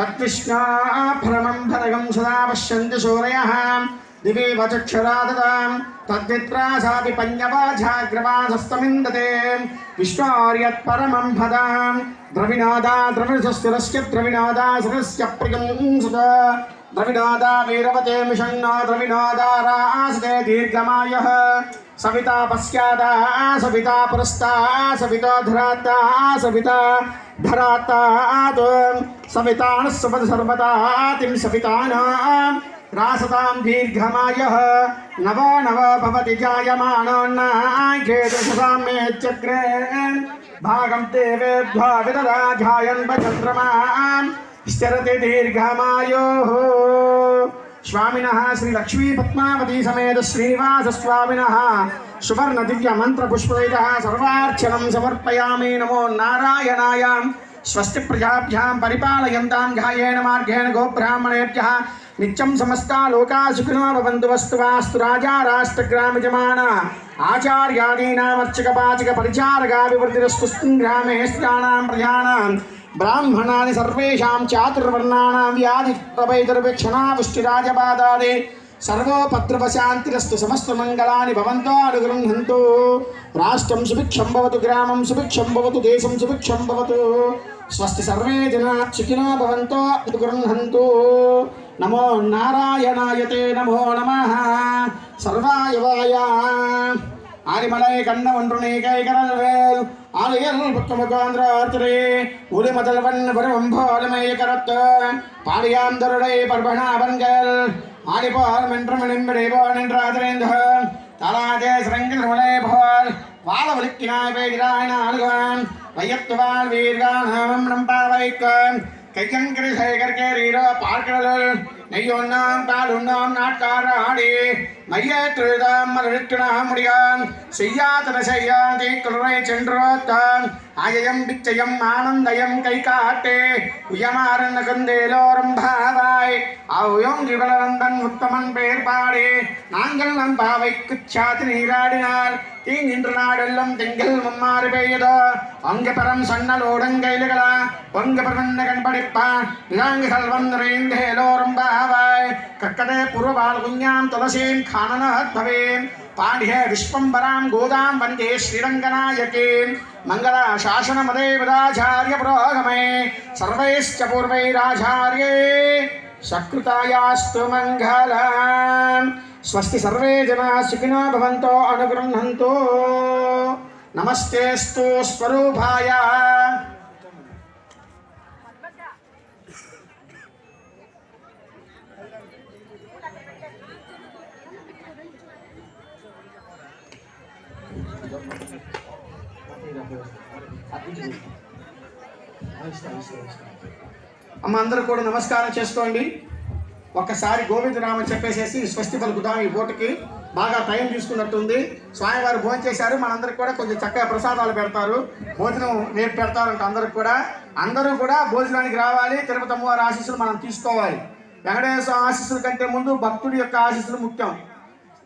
तत्विष्णाफलमं फलकं सदा पश्यन्ति सूरयः। दिवे वचक्षुरा ददां तद्वित्रासादि पञ्जवाझाग्रवाधस्तमिन्दते विश्वार्यत्परमं द्रविनाद द्रविणादा द्रविणसुरस्य द्रविणादा सुरस्य వీరవతే మిషన్నో ద్రవిణాదా రాసతే దీర్ఘమాయः. సవితా పశ్చాదా సవితా పురస్తా సవితా ధరాత్తా సవితా ధరాత్తాత్ సవితానः సపద సర్వదాతిం సవితానాం. రాసతాం దీర్ఘమాయः. నవో నవ భవతి జాయమానోన్నాకేతసాం మే చక్రే. భాగం తే వేద్ధ్వా విదదా ధ్యాయన్ చంద్రమాన్ స్థిరతి దీర్ఘమాయో. స్వామిన శ్రీ లక్ష్మీ పద్మావతి సమేత శ్రీనివాస స్వామిన. సువర్ణ దివ్య మంత్ర పుష్పైతः సర్వార్చనం సమర్పయామి నమో నారాయణాయ. స్వస్తి ప్రజాభ్యాం పరిపాలయంతాం ఘాయేణ మార్గేణ గోబ్రాహ్మణేభ్య. నిత్యం సమస్తా లోకా సుఖినో భవంతు వస్తు వాస్తు రాజా రాష్ట్రగ్రామజమాన ఆచార్యాదీనామర్చక పాచక పరిచారకాభివృద్ధిరస్తు గ్రామే స్త్రీణాం ప్రజానాం. బ్రాహ్మణాని సర్వేషాం చాతుర్వర్ణాం వ్యాధి ప్రపైతుర్విక్షణాపుష్టిరాజపాదాదే సర్వోపద్రవశాంతిరస్తు సమస్త మంగళాని భవంతో అనుగృహంతు రాష్ట్రం సుభిక్షం భవతు గ్రామం సుభిక్షం భవతు దేశం సుభిక్షం భవతు స్వస్తి సర్వే జనా సుఖినో భవంతో అనుగృహంతు నమో నారాయణాయతే నమో నమ సర్వాయవాయ ఆరిమలై కన్న ఒன்று నీకైకరల్వేల్ ஆலயன் புத்தமுகாந்திர ஆர்த்திரே உரி முதல்வன் வருவம்போலுமைய கரத்த பாடியாந்தருடை பர்பணாபன்கள் ஆடிபோல் மென்றும் நிம்பிடைபோல் என்று ஆதரேந்த தலாதே சிறங்கில் உடை போல் வாழ ஒலுக்கினாய் பேகிறாய் நாளுகான் வையத்துவான் வீர்கான் நம்பாவைக்கான் கையங்கிரி சேகர் கேரீரோ பார்க்கிறல் நெய்யொன்னாம் காலுண்ணாம் நாட்கார ஆடி மையேற்றுதாம் மலருக்கினாம் முடியான். செய்யாதன செய்யாதே குளரை சென்றோத்தான். ஆயயம் பிச்சயம் ஆனந்தயம் கை காட்டே உயமாறன் நகந்தேலோரம் பாவாய். அவுயம் இவளந்தன் உத்தமன் பேர் பாடி நாங்கள் நம் பாவைக்கு சாத்து தீ தீங்கின்ற நாடெல்லாம் திங்கள் மும்மாறு பெய்யதோ அங்க பரம் சன்னல் ஓடங்கைலுகளா பொங்க பிரபந்த கண்படிப்பான். இதாங்கு செல்வம் நிறைந்தேலோரம் பாவாய். తావాయ్ కర్కటే పూర్వబాలగుణ్యాం తులసీం ఖాననహద్భవేం పాఠ్యే విశ్వంబరాం గోదాం వందే శ్రీరంగనాయకీం మంగళ శాసనమదే మదాచార్య పురోగమే సర్వైశ్చ పూర్వైరాచార్యే సకృతాయాస్తు మంగళ స్వస్తి సర్వే జనా సుఖినో భవంతో అనుగృహంతో నమస్తేస్తు స్వరూపాయ అమ్మ అందరూ కూడా నమస్కారం చేసుకోండి. ఒక్కసారి గోవిందరామ చెప్పేసేసి స్వస్తి పలుకుదాం ఈ పూటకి. బాగా టైం తీసుకున్నట్టుంది. స్వామివారు భోజనం చేశారు. మనందరికి కూడా కొంచెం చక్కగా ప్రసాదాలు పెడతారు. భోజనం రేపు పెడతారంట అందరికి కూడా. అందరూ కూడా భోజనానికి రావాలి. తిరుపతి అమ్మవారి ఆశీస్సులు మనం తీసుకోవాలి. వెంకటేశ్వర ఆశీస్సుల కంటే ముందు భక్తుడి యొక్క ఆశీస్సులు ముఖ్యం.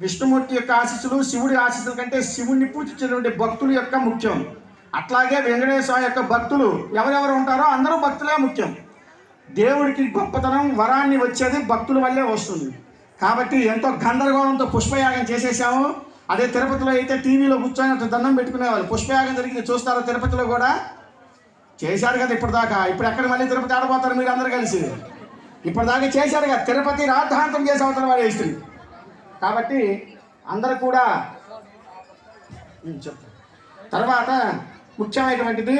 విష్ణుమూర్తి యొక్క ఆశీస్సులు శివుడి ఆశీస్సుల కంటే శివుణ్ణి పూజించినటువంటి భక్తుల యొక్క ముఖ్యం. అట్లాగే వెంకటేశ్వర యొక్క భక్తులు ఎవరెవరు ఉంటారో అందరూ భక్తులే ముఖ్యం. దేవుడికి గొప్పతనం వరాన్ని వచ్చేది భక్తుల వల్లే వస్తుంది. కాబట్టి ఎంతో గందరగోళంతో పుష్పయాగం చేసేసాము. అదే తిరుపతిలో అయితే టీవీలో కూర్చొని అంత దండం పెట్టుకునేవాళ్ళు. పుష్పయాగం జరిగింది చూస్తారా తిరుపతిలో కూడా? చేశారు కదా ఇప్పటిదాకా. ఇప్పుడు ఎక్కడ మళ్ళీ తిరుపతి ఆడబోతారు మీరు అందరు కలిసి? ఇప్పటిదాకా చేశారు కదా. తిరుపతి రాద్ధాంతం చేసి అవుతారు వాడు కాబట్టి అందరు కూడా ఉం, చెప్పు. తర్వాత ముఖ్యమైనటువంటిది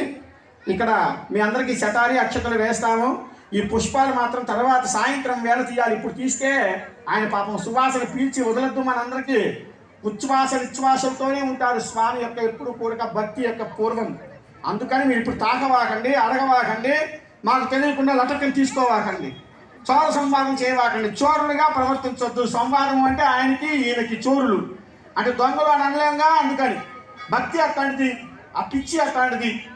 ఇక్కడ మీ అందరికీ శతారి అక్షతలు వేస్తాము. ఈ పుష్పాలు మాత్రం తర్వాత సాయంత్రం వేళ తీయాలి. ఇప్పుడు తీస్తే ఆయన పాపం సువాసన పీల్చి వదలద్దు మనందరికీ. ఉచ్ఛ్వాస నిశ్వాసలతోనే ఉంటారు. స్వామి యొక్క ఎప్పుడు కూడక భక్తి యొక్క పూర్వం. అందుకని మీరు ఇప్పుడు తాకవాకండి అడగవాకండి. మాకు తెలియకుండా లటకం తీసుకోవాకండి. చోర సంవాదం చేయవాకండి. చోరులుగా ప్రవర్తించొద్దు. సంవాదం అంటే ఆయనకి ఈయనకి చోరులు. అంటే దొంగలు అని అనలేంగా అందుకని. భక్తి అట్లాంటిది ఆ పిచ్చి అట్లాంటిది.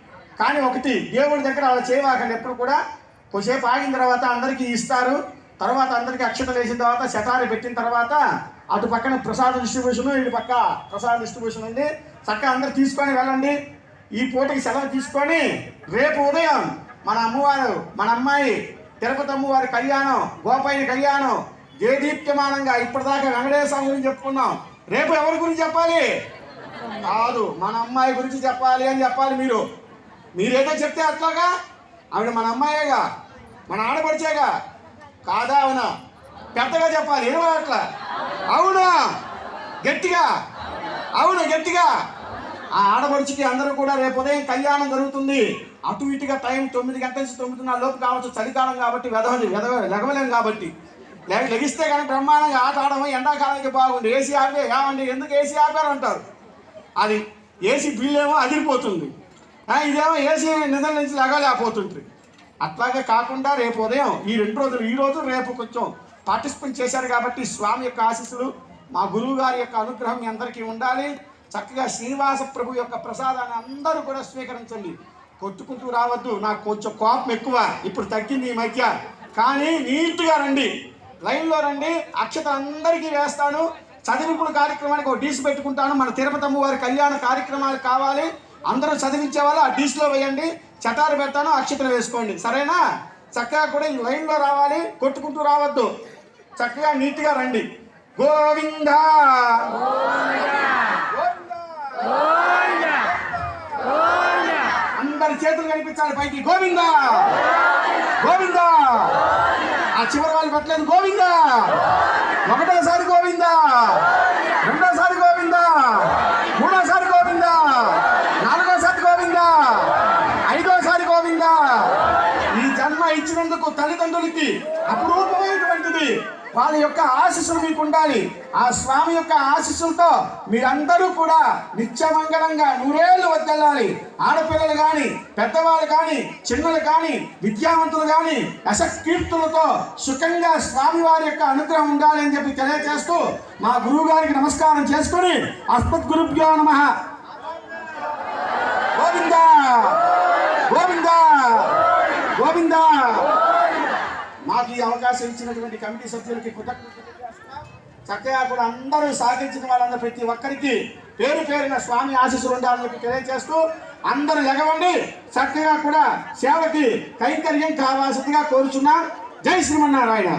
కానీ ఒకటి దేవుడి దగ్గర అలా చేయవాకండి. ఎప్పుడు కూడా కొద్దిసేపు ఆగిన తర్వాత అందరికీ ఇస్తారు. తర్వాత అందరికీ అక్షతలు వేసిన తర్వాత శతారి పెట్టిన తర్వాత అటు పక్కన ప్రసాద డిస్ట్రిబ్యూషన్ ఇటు పక్క ప్రసాద డిస్ట్రిబ్యూషన్ ఉంది. చక్కగా అందరు తీసుకొని వెళ్ళండి. ఈ పూటకి సెలవు తీసుకొని రేపు ఉదయం మన అమ్మవారు మన అమ్మాయి తిరుపతమ్మ వారి కళ్యాణం గోపాయిని కళ్యాణం దేదీప్యమానంగా ఇప్పటిదాకా వెంకటేశ్వర గురించి చెప్పుకున్నాం. రేపు ఎవరి గురించి చెప్పాలి? కాదు మన అమ్మాయి గురించి చెప్పాలి అని చెప్పాలి మీరు. మీరేదో చెప్తే అట్లాగా? ఆవిడ మన అమ్మాయేగా మన ఆడపడిచేగా? కాదా అవునా పెద్దగా చెప్పాలి ఏమో అట్లా. అవునా? గట్టిగా? అవును గట్టిగా? ఆ ఆడపడుచుకి అందరూ కూడా రేపు ఉదయం కళ్యాణం జరుగుతుంది. అటు ఇటుగా టైం తొమ్మిది గంటల నుంచి తొమ్మిదిన్నర లోపు కావచ్చు చలికాలం కాబట్టి వెదవది వెదవ లెగవలేం కాబట్టి. లేక లెగిస్తే కానీ బ్రహ్మాండంగా ఆట ఆడడం ఎండాకాలానికి బాగుంది ఏసీ ఆపే ఏమండి? ఎందుకు ఏసీ ఆపారు అంటారు? అది ఏసీ బిల్ ఏమో అదిరిపోతుంది ఇదేమో ఏసీ నిద్ర నుంచి లెగలేకపోతుంది అట్లాగే కాకుండా రేపు ఉదయం ఈ రెండు రోజులు ఈ రోజు రేపు కొంచెం పార్టిసిపేట్ చేశారు కాబట్టి స్వామి యొక్క ఆశీస్సులు మా గురువు గారి యొక్క అనుగ్రహం మీ అందరికీ ఉండాలి. చక్కగా శ్రీనివాస ప్రభు యొక్క ప్రసాదాన్ని అందరూ కూడా స్వీకరించండి. కొట్టుకుంటూ రావద్దు. నాకు కొంచెం కోపం ఎక్కువ. ఇప్పుడు తగ్గింది ఈ మధ్య. కానీ నీట్గా రండి. లైన్లో రండి. అక్షత అందరికీ వేస్తాను. చదివింపుల కార్యక్రమానికి ఒక డీస్ పెట్టుకుంటాను. మన తిరుపతమ్మ వారి కళ్యాణ కార్యక్రమాలు కావాలి. అందరూ చదివించే వాళ్ళు ఆ డీస్లో వేయండి. చటారు పెడతాను. అక్షతలు వేసుకోండి. సరేనా? చక్కగా కూడా ఈ లైన్లో రావాలి. కొట్టుకుంటూ రావద్దు. చక్కగా నీట్గా రండి. గోవింద! అందరి చేతులు కనిపించాలి పైకి. గోవింద! గోవింద! ఆ చివరి వాళ్ళు పెట్టలేదు గోవింద! ఒకటోసారి గోవింద! రెండోసారి గోవింద! మూడోసారి గోవింద! నాలుగోసారి గోవింద! ఐదోసారి గోవింద! ఈ జన్మ ఇచ్చినందుకు తల్లిదండ్రులకి అపురూపమైనటువంటిది. వాళ్ళ యొక్క ఆశీస్సులు మీకు ఉండాలి. ఆ స్వామి యొక్క ఆశీస్సులతో మీరందరూ కూడా నిత్యమంగళంగా నూరేళ్ళు వద్దెళ్ళాలి. ఆడపిల్లలు కానీ పెద్దవాళ్ళు కానీ చిన్నలు కానీ విద్యావంతులు కానీ అసకీర్తులతో సుఖంగా స్వామి వారి యొక్క అనుగ్రహం ఉండాలి అని చెప్పి తెలియజేస్తూ మా గురువు గారికి నమస్కారం చేసుకొని అస్మత్ గురుభ్యో నమ. గోవింద! గోవింద! గోవింద! మాకు ఈ అవకాశం ఇచ్చినటువంటి కమిటీ సభ్యులకి కృతజ్ఞతలు చేస్తున్నాం. చక్కగా కూడా అందరూ సాధించిన వాళ్ళందరూ ప్రతి ఒక్కరికి పేరు పేరున స్వామి ఆశీస్సులు ఉండాలని చెప్పి తెలియజేస్తూ అందరూ ఎగవండి. చక్కగా కూడా సేవకి కైంకర్యం కావాల్సిందిగా కోరుచున్నా. జై శ్రీమన్నారాయణ.